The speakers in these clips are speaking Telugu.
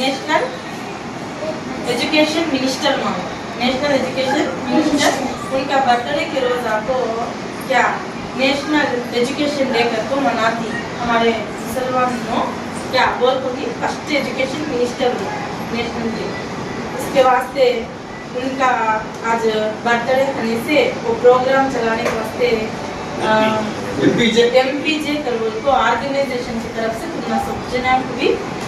नेशनल एजुकेशन मिनिस्टर मांगो नेशनल एजुकेशन मिनिस्टर उनका बर्थडे के रोज आपको क्या? नेशनल एजुकेशन डे कर तो मनाती हमारे मुसलमान हो क्या बोल को फ़र्स्ट एजुकेशन मिनिस्टर हो नेशनल डे उसके वास्ते उनका आज बर्थडे होने से वो प्रोग्राम चलाने के वास्ते एम पी जे करोल को ऑर्गेनाइजेशन की तरफ़ से तुम्हारा सौजन्य भी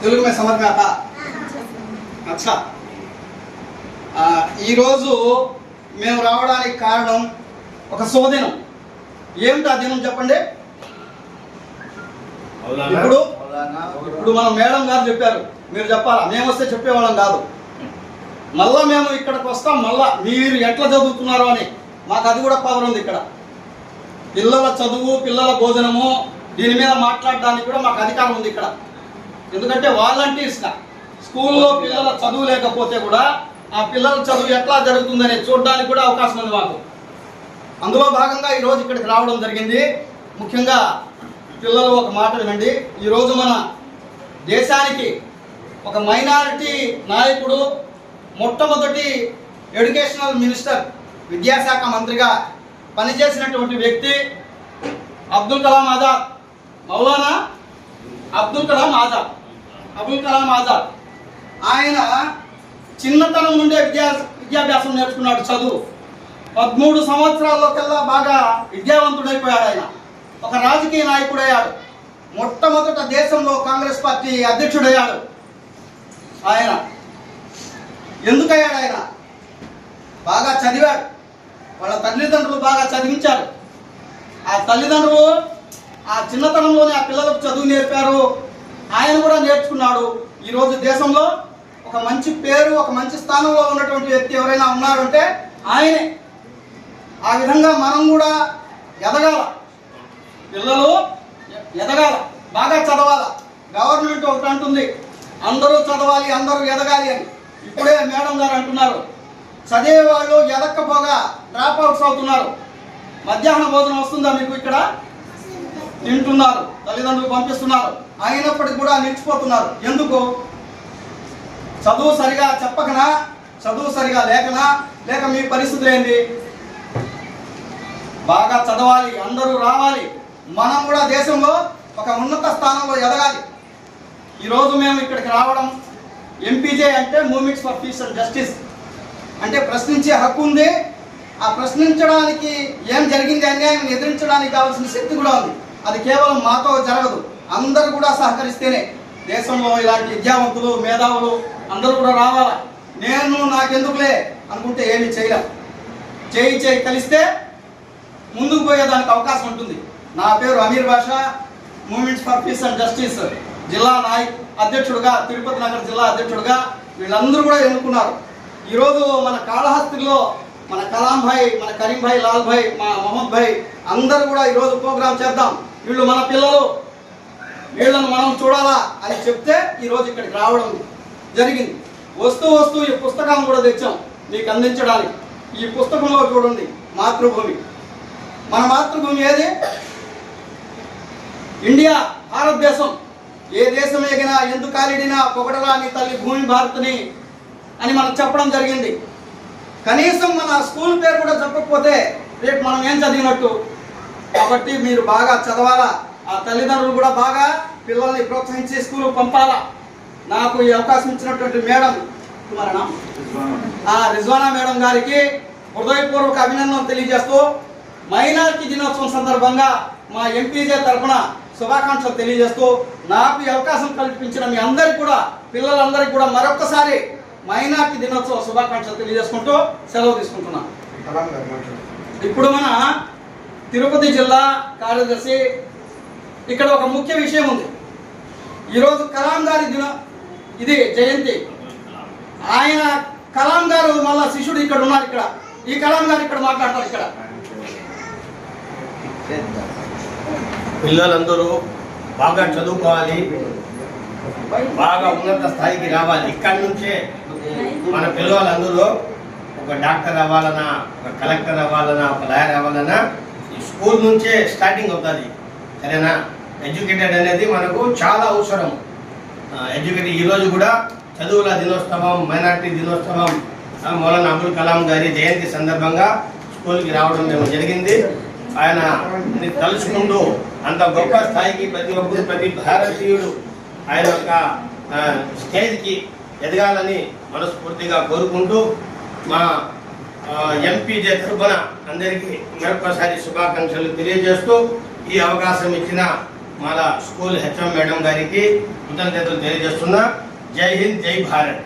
తెలుగు में समझ में आता అచ్చా ఆ, ఈరోజు మేము రావడానికి కారణం ఒక శోధనం ఏమిటి ఆ దినం చెప్పండి ఇప్పుడు ఇప్పుడు మన మేడం గారు చెప్పారు మీరు చెప్పాలా మేము వస్తే చెప్పేవాళ్ళం కాదు మళ్ళా మేము ఇక్కడికి వస్తాం మళ్ళా మీరు ఎట్లా చదువుతున్నారో అని మాకు అది కూడా పవర్ ఉంది ఇక్కడ పిల్లల చదువు పిల్లల భోజనము దీని మీద మాట్లాడడానికి కూడా మాకు అధికారం ఉంది ఇక్కడ ఎందుకంటే వాలంటీర్స్గా. స్కూల్లో పిల్లల చదువు లేకపోతే కూడా ఆ పిల్లల చదువు ఎట్లా జరుగుతుందని చూడడానికి కూడా అవకాశం ఉంది మాకు. అందులో భాగంగా ఈరోజు ఇక్కడికి రావడం జరిగింది. ముఖ్యంగా పిల్లలు ఒక మాట వినండి. ఈరోజు మన దేశానికి ఒక మైనారిటీ నాయకుడు మొట్టమొదటి ఎడ్యుకేషనల్ మినిస్టర్ విద్యాశాఖ మంత్రిగా పనిచేసినటువంటి వ్యక్తి అబ్దుల్ కలాం ఆజాద్. మౌలానా అబ్దుల్ కలాం ఆజాద్. అబుల్ కలాం ఆజాద్. ఆయన చిన్నతనం నుండే విద్యా విద్యాభ్యాసం నేర్చుకున్నాడు చదువు. పదమూడు సంవత్సరాల్లోకెల్లా బాగా విద్యావంతుడైపోయాడు ఆయన. ఒక రాజకీయ నాయకుడయ్యాడు. మొట్టమొదట దేశంలో కాంగ్రెస్ పార్టీ అధ్యక్షుడయ్యాడు ఆయన. ఎందుకయ్యాడు ఆయన? బాగా చదివాడు. వాళ్ళ తల్లిదండ్రులు బాగా చదివించారు. ఆ తల్లిదండ్రులు ఆ చిన్నతనంలోనే ఆ పిల్లలకు చదువు నేర్పారు. ఆయన కూడా నేర్చుకున్నాడు. ఈరోజు దేశంలో ఒక మంచి పేరు ఒక మంచి స్థానంలో ఉన్నటువంటి వ్యక్తి ఎవరైనా ఉన్నారంటే ఆయనే. ఆ విధంగా మనం కూడా ఎదగాల. పిల్లలు ఎదగాల. బాగా చదవాల. గవర్నమెంట్ ఒకటి అంటుంది అందరూ చదవాలి అందరూ ఎదగాలి అని. ఇప్పుడే మేడం గారు అంటున్నారు చదివే వాళ్ళు ఎదక్కపోగా డ్రాప్ అవుట్స్ అవుతున్నారు. మధ్యాహ్న భోజనం వస్తుందా మీకు ఇక్కడ? తింటున్నారు. తల్లిదండ్రులు పంపిస్తున్నారు. అయినప్పటికీ కూడా నిలిచిపోతున్నారు. ఎందుకు? చదువు సరిగా చెప్పకనా? చదువు సరిగా లేకనా? లేక మీ పరిస్థితులు ఏంటి బాగా చదవాలి అందరూ రావాలి. మనం కూడా దేశంలో ఒక ఉన్నత స్థానంలో ఎదగాలి. ఈరోజు మేము ఇక్కడికి రావడం ఎంపీజే అంటే movements for peace and justice. అంటే ప్రశ్నించే హక్కు ఉంది. ఆ ప్రశ్నించడానికి ఏం జరిగింది అన్యాయం ఎదిరించడానికి కావాల్సిన శక్తి కూడా ఉంది. అది కేవలం మాతో జరగదు. అందరూ కూడా సహకరిస్తేనే దేశంలో ఇలాంటి విద్యావంతులు మేధావులు అందరూ కూడా రావాలా? నేను నాకెందుకులే అనుకుంటే ఏమీ చేయలేం. చేయి చేయి కలిస్తే ముందుకు పోయేదానికి అవకాశం ఉంటుంది. నా పేరు Ameer Basha movements for peace and justice జిల్లా నాయక్ అధ్యక్షుడుగా తిరుపతి నగర్ జిల్లా అధ్యక్షుడుగా వీళ్ళందరూ కూడా ఎన్నుకున్నారు. ఈరోజు మన కాళహస్తిలో మన కలాం భాయ్ మన కరీం భాయ్ లాల్ భాయ్ మా మహమ్మద్ భాయ్ అందరూ కూడా ఈరోజు ప్రోగ్రాం చేద్దాం. వీళ్ళు మన పిల్లలు. వీళ్ళను మనం చూడాలా అని చెప్తే ఈరోజు ఇక్కడికి రావడం జరిగింది. వస్తూ వస్తూ ఈ పుస్తకాన్ని కూడా తెచ్చాం మీకు అందించడానికి. ఈ పుస్తకంలో చూడండి మాతృభూమి. మన మాతృభూమి ఏది? ఇండియా భారతదేశం. ఏ దేశం ఎగినా ఎందుకు కాలిడినా పొగడరాని తల్లి భూమి భారత్ని అని మనం చెప్పడం జరిగింది. కనీసం మన స్కూల్ పేరు కూడా చెప్పకపోతే రేపు మనం ఏం చదివినట్టు? కాబట్టి మీరు బాగా చదవాలా? ఆ తల్లిదండ్రులు కూడా బాగా పిల్లల్ని ప్రోత్సహించి స్కూల్ పంపాలా? నాకు ఈ అవకాశం ఇచ్చినటువంటి మేడం ఆ రిజ్వానా మేడం గారికి హృదయపూర్వక అభినందనలు తెలియజేస్తూ మైనార్టీ దినోత్సవం సందర్భంగా మా ఎంపీజే తరఫున శుభాకాంక్షలు తెలియజేస్తూ నాకు ఈ అవకాశం కల్పించిన మీ అందరికి కూడా పిల్లలందరికీ కూడా మరొకసారి మైనార్టీ దినోత్సవ శుభాకాంక్షలు తెలియజేసుకుంటూ సెలవు తీసుకుంటున్నాను. ఇప్పుడు మన తిరుపతి జిల్లా కార్యదర్శి ఇక్కడ ఒక ముఖ్య విషయం ఉంది. ఈరోజు కలాం గారి దిన ఇది జయంతి. ఆయన కలాం గారు మళ్ళా శిష్యుడు ఇక్కడ ఉన్నారు ఇక్కడ. ఈ కలాం గారు ఇక్కడ మాట్లాడతారు ఇక్కడ. పిల్లలందరూ బాగా చదువుకోవాలి. బాగా ఉన్నత స్థాయికి రావాలి. ఇక్కడి నుంచే మన పిల్లలందరూ ఒక డాక్టర్ అవ్వాలన్నా ఒక కలెక్టర్ అవ్వాలన్నా ఒక లాయర్ అవ్వాలన్నా ఈ స్కూల్ నుంచే స్టార్టింగ్ అవుతుంది. సరేనా? ఎడ్యుకేటెడ్ అనేది మనకు చాలా అవసరం. ఎడ్యుకేటెడ్ ఈరోజు కూడా చదువుల దినోత్సవం మైనార్టీ దినోత్సవం ఆ, మౌలానా అబుల్ కలాం గారి జయంతి సందర్భంగా స్కూల్కి రావడం మేము జరిగింది. ఆయన తలుచుకుంటూ అంత గొప్ప స్థాయికి ప్రతి ఒక్కరు ప్రతి భారతీయుడు ఆయన యొక్క స్టేజ్కి ఎదగాలని మనస్ఫూర్తిగా కోరుకుంటూ మా ఎంపీ జే తరఫున అందరికీ మరొకసారి శుభాకాంక్షలు తెలియజేస్తూ ఈ అవకాశం ఇచ్చిన మన స్కూల్ హెచ్ఎం మేడం గారికి కృతజ్ఞతలు తెలియజేస్తున్నా. జై హింద్ జై భారత్.